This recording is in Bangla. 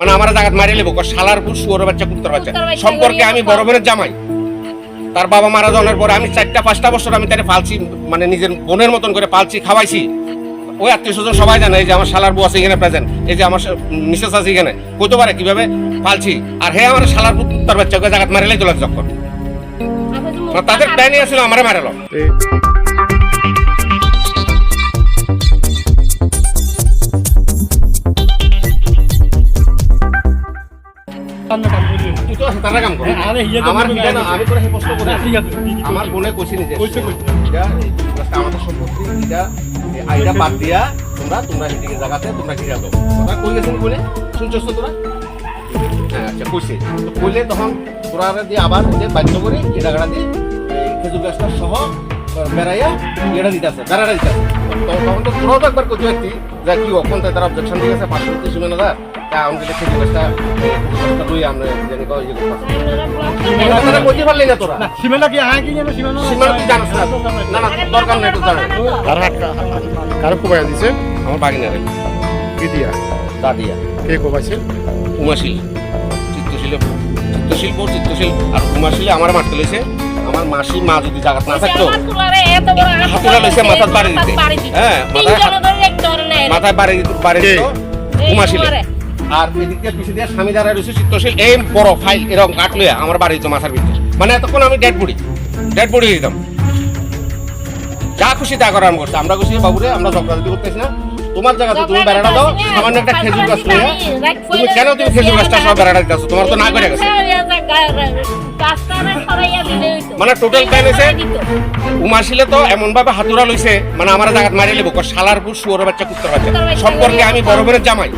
মানে আমার জায়গা মারিয়ে লেবো শালার পুর শুয়োর বাচ্চা কুত্তার বাচ্চা। সম্পর্কে আমি বড় বোনের জামাই। তার বাবা মারা যাওয়ার পরে আমি চারটা পাঁচটা বছর আমি তারে পালছি মানে নিজের বোনের মতন করে পালছি খাওয়াইছি। ওই আত্মীয় স্বজন সবাই জানে এই যে আমার শালার বউ আছে এখানে প্রেজেন্ট এই যে আমার মিসেস আছে এখানে। কইতে পারে কীভাবে? পালছি। আর হে আমার শালার পুর কুত্তার বাচ্চা ওকে জায়গা মারিলে চলে যখন। তাদের প্ল্যানই আছিল আমারে মারালো। আমার বোনে কইছি নিজে? আমাদের সম্পত্তি এটা এই বাদ দিয়া তোমরা তোমরা জায়গাতে তোমরা ঘিরা দাও তোরা কই গেছেন বলে শুনছস তোরা। হ্যাঁ আচ্ছা কইছে তো কইলে তখন তোরা দিয়ে আবার যে বাধ্য করে এই জায়গাটা দিয়ে খেজুর গাছটা সহ বেড়াইয়া এটা দিতেছে বেড়াটা দিতেছে তখন তো তোরাও তো একবার কইতে পারতি যে কি অখন তারা অবজেকশন দিয়ে গেছে পাঁচশো মিলিয়ন হাজার তা আমাদের আমরা জানি করতেছি কথাটা পারলি না তোরা? সীমানা কি আয় কি জানো সীমানা সীমানা তুই জানিস না। না না দরকার নেই তো জানার। কার কার কোবাই দিছে। আমার বাগিনা রে কি দিয়া? দাদিয়া কে কোবাইছে উমাশিল। চিত্তশীলে চিত্তশিল্প চিত্তশীল। আর উমাশিলে আমার মারতে লইছে। আমার মাসি মা যদি জাগাত না থাকতো লইছে মাথার বাড়ি দিতে। হ্যাঁ মাথায় মাথায় বাড়ি বাড়ি দিত উমাশিলে। আর এদিক দিয়ে পিছিয়ে দিয়ে স্বামী দাঁড়ায় রয়েছে চিত্তশীল এই বড় ফাইল এরকম কাট লইয়া আমার বাড়ি দিত মাথার ভিতরে। মানে এতক্ষণ আমি ডেড বডি ডেড বডি দিতাম যা খুশি তা করার করছে। আমরা খুশি বাবুরে আমরা ঝগড়াঝাটি করতেছি না। তোমার জায়গাতে তুমি বেড়াটা দাও। সামান্য একটা খেজুর গাছ লইয়া। তুমি কেন তুমি খেজুর গাছটা সব বেড়াটা দিতেছো তোমার তো না করে গেছে। মানে টোটাল হয়েছে উমাশিলে তো এমন ভাবে হাতুড়া লইছে মানে আমার জায়গা মারিয়ে লেবো শালার পুর শুয়োর বাচ্চা কুত্তার বাচ্চা। সম্পর্কে আমি বড় বোনের জামাই।